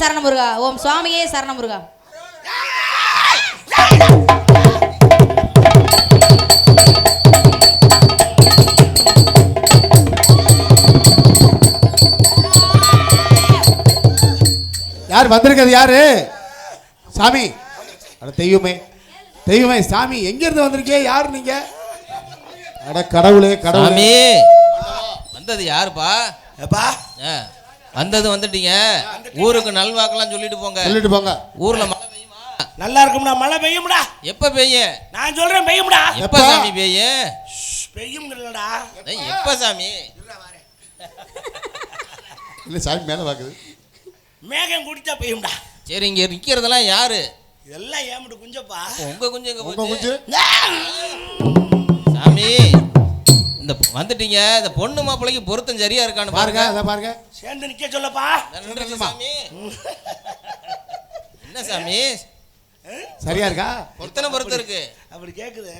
சரணமுருகா. ஓம் சுவாமியே சரணமுருகா. யார் வந்திருக்கிறது யாரு? சாமி. அட தெய்வமே. தெய்வமே சாமி எங்க இருந்து வந்திருக்கே? யார் நீங்க? அட கடவுளே கடவுளே. வந்தது யாருப்பா? எப்பா? ஆ, வந்தது வந்துட்டீங்க. ஊருக்கு நல்வாக்கெல்லாம் சொல்லிட்டு போங்க. சொல்லிட்டு போங்க. ஊர்ல மழை பெய்யுமா? நல்லா இருக்கும்டா மழை பெய்யும்டா. எப்ப பெய்யும் நான் சொல்றேன் பெய்யும்டா. எப்ப? சாமி பெய்யும் பெய்யும்ங்கிறடா ஏய், எப்ப சாமி? இல்ல சாமி மேல பாக்குது. மேகம் குடிச்சா பெய்யும்டா. சரி இங்க நிக்கிறதெல்லாம் யாரு? இதெல்லாம் ஏமாட்டு குஞ்சப்பா. உங்க குஞ்சு எங்க உங்க போச்சு? குஞ்சு? இந்த வந்துட்டீங்க. இந்த பொண்ணு மாப்பிள்ளைக்கு பொருத்தம் சரியா இருக்கான்னு பாருங்க அத பாருங்க. சேர்ந்து நிக்க சொல்லப்பா. நன்றி சாமி. என்ன சாமி? சரியா இருக்கா? எத்தனை பொருத்தம் இருக்கு? அப்படி கேக்குது.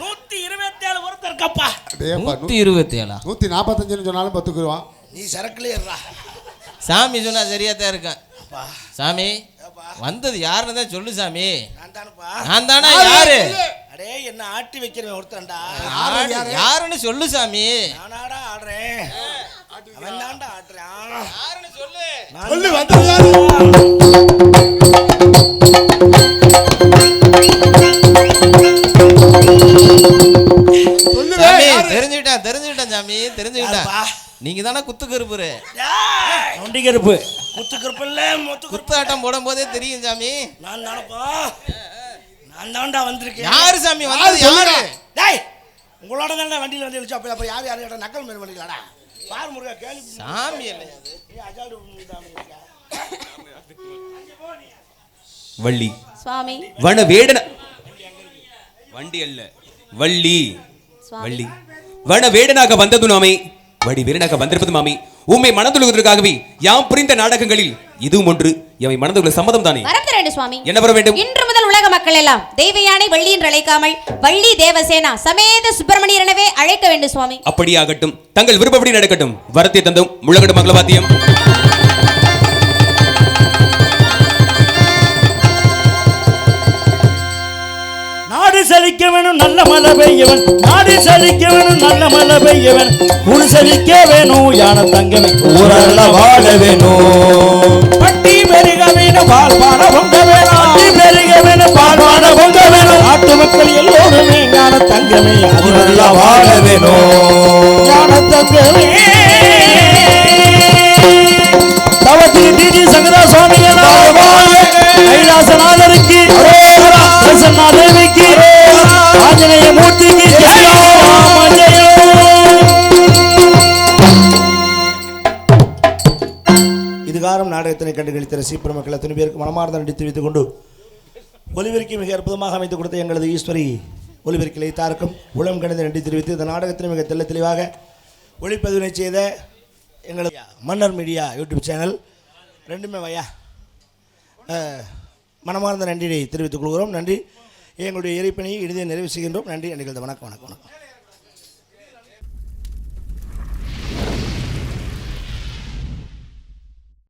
நூத்தி இருபத்தி ஏழு ஒருத்தர் இருக்கப்பா. நூத்தி இருபத்தி ஏழா நூத்தி நாற்பத்தஞ்சுன்னு சொன்னாலும் பத்துக்குருவான். நீ சரக்குல ஏறா சாமி சொன்னா சரியா தான் இருக்கேன் அப்பா. சாமி வந்தது யாருன்னு தான் சொல்லு சாமி. நான் தானே யாரு? அடே என்ன ஆட்டி வைக்கிறவன் ஒருத்தன்டா. யாரு- யாருன்னு சொல்லு சாமி. நானாடா ஆடுறேன். அவன் தான்டா ஆடுறான் யாருன்னு சொல்லு. சொல்லு, வந்தது? தெரிஞ்சுக்கிட்டேன் தெரிஞ்சுக்கிட்டேன் சாமி தெரிஞ்சுக்கிட்டேன்? நீங்க தானே குத்து கருப்புரு. நொண்டி கருப்பு. முத்து கருப்பு இல்ல முத்து குத்தாட்டம் போடும் போதே தெரியும் சாமி. நான் தானப்பா நான் தான்டா வந்திருக்கேன். யாரு சாமி வந்தது? யாரு டேய் உங்களோட தானே வண்டியில் வந்து எழுச்சா அப்போ அப்புறம் யார் யார் கேட்டா நக்கல் மேல் பண்ணிக்கலாடா? பார் முருகா கேள்வி சாமி இல்லையா அஜாடு? வள்ளி. சுவாமி. வன வேடன வண்டி அல்ல. வள்ளி. வள்ளி. வன வேடனாக வந்தது நாமே வடி வீரனாக வந்திருப்பது மாமி. உண்மை மணந்துள்ளதற்காகவே யாம் புரிந்த நாடகங்களில் இதுவும் ஒன்று. எவை மணந்துள்ள சம்மதம் தானே வரம் தர வேண்டும் சுவாமி. என்ன வர வேண்டும்? இன்று முதல் உலக மக்கள் எல்லாம் தெய்வ யானை வள்ளி என்று அழைக்காமல் வள்ளி தேவசேனா சமேத சுப்பிரமணியர் எனவே அழைக்க வேண்டும் சுவாமி. அப்படியே ஆகட்டும் தங்கள் விருப்பப்படி நடக்கட்டும். வரத்தை தந்தும் முழகடும் மங்களவாத்தியம். நாடு செழிக்க வேணும் நல்ல மழை பெய்யவன். நாடு செழிக்க வேணும் நல்ல மழை பெய்யவன். ஊடு செழிக்க வேணும் யானை தங்கமே ஊரல்ல வாழ வேணும். பட்டி பெருக வேணும் பான பொங்க இதுகாரம் நாடகத்தினை கண்டு கழித்த ரசிப்பெரும் மக்கள் அத்தனை பேருக்கு மனமார்ந்த நன்றி வைத்துக் கொண்டு ஒலிபெருக்கி மிக அற்புதமாக அமைத்துக் கொடுத்த எங்களது ஈஸ்வரி ஒலிபெருக்கிலை தாருக்கும் உளம் கணித நன்றி தெரிவித்து இந்த நாடகத்தினை மிக தெல்ல தெளிவாக ஒளிப்பதிவினை செய்த எங்களது மன்னர் மீடியா யூடியூப் சேனல் ரெண்டுமே வையா. மனமார்ந்த நன்றியை தெரிவித்துக் கொள்கிறோம். நன்றி. எங்களுடைய இறைப்பணியை இறுதியை நிறைவு செய்கின்றோம். நன்றி. அன்றைக்கு வணக்கம் வணக்கம் வணக்கம்.